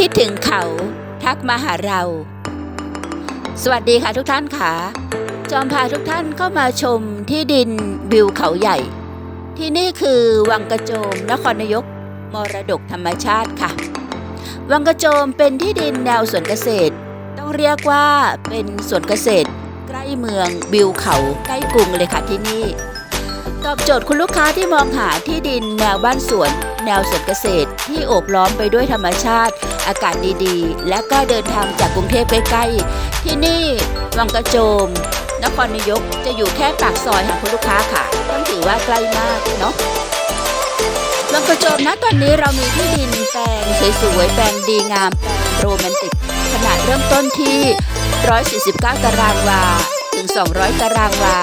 คิดถึงเขา ทักมาหาเรา สวัสดีค่ะทุกท่านค่ะ จอมพาทุกท่านเข้ามาชมที่ดินวิวเขาใหญ่ ที่นี่คือวังกระโจมนครนายก มรดกธรรมชาติค่ะ วังกระโจมเป็นที่ดินแนวสวนเกษตร ต้องเรียกว่าเป็นสวนเกษตร ใกล้เมืองวิวเขาใกล้กรุงเลยค่ะที่นี่ ตอบโจทย์คุณลูกค้าที่มองหาที่ดินแนวบ้านสวน แนวสวนเกษตร ที่โอบล้อมไปด้วยธรรมชาติ อากาศดีๆ และก็เดินทางจากกรุงเทพใกล้ๆ ที่นี่ วังกระโจม นครนายกจะอยู่แค่ปากซอยค่ะคุณลูกค้าค่ะ ต้องถือว่าใกล้มากเนาะวังกระโจมนะตอนนี้เรามีที่ดินแปลงสวยๆแปลงดีงามแปลงโรแมนติก ขนาดเริ่มต้นที่ 149 ตารางวา ถึง 200 ตารางวา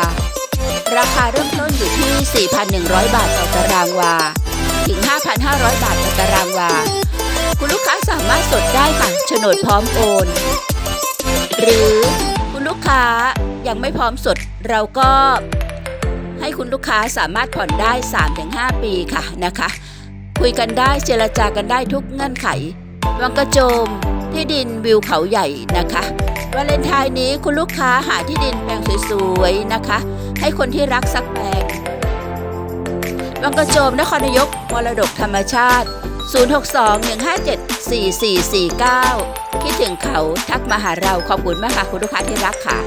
ราคาเริ่มต้นอยู่ที่ 4,100 บาทต่อตารางวา ถึง 5,500 บาทต่อตารางวา คุณลูกค้าสามารถสดได้ค่ะโฉนดพร้อมโอน หรือคุณลูกค้ายังไม่พร้อมสดเราก็ให้คุณลูกค้าสามารถผ่อนได้ 3-5 ปีค่ะนะคะ คุยกันได้เจรจากันได้ทุกเงื่อนไข วังกระโจมที่ดินวิวเขาใหญ่นะคะวาเลนไทน์นี้คุณลูกค้าหาที่ดินแปลงสวยๆนะคะ ให้คนที่รักสักแปลง วังกระโจมนครนายกมรดกธรรมชาติ 062-157-4449 คิดถึงเขาทักมาหาเราขอบคุณมากค่ะคุณลูกค้าที่รักค่ะ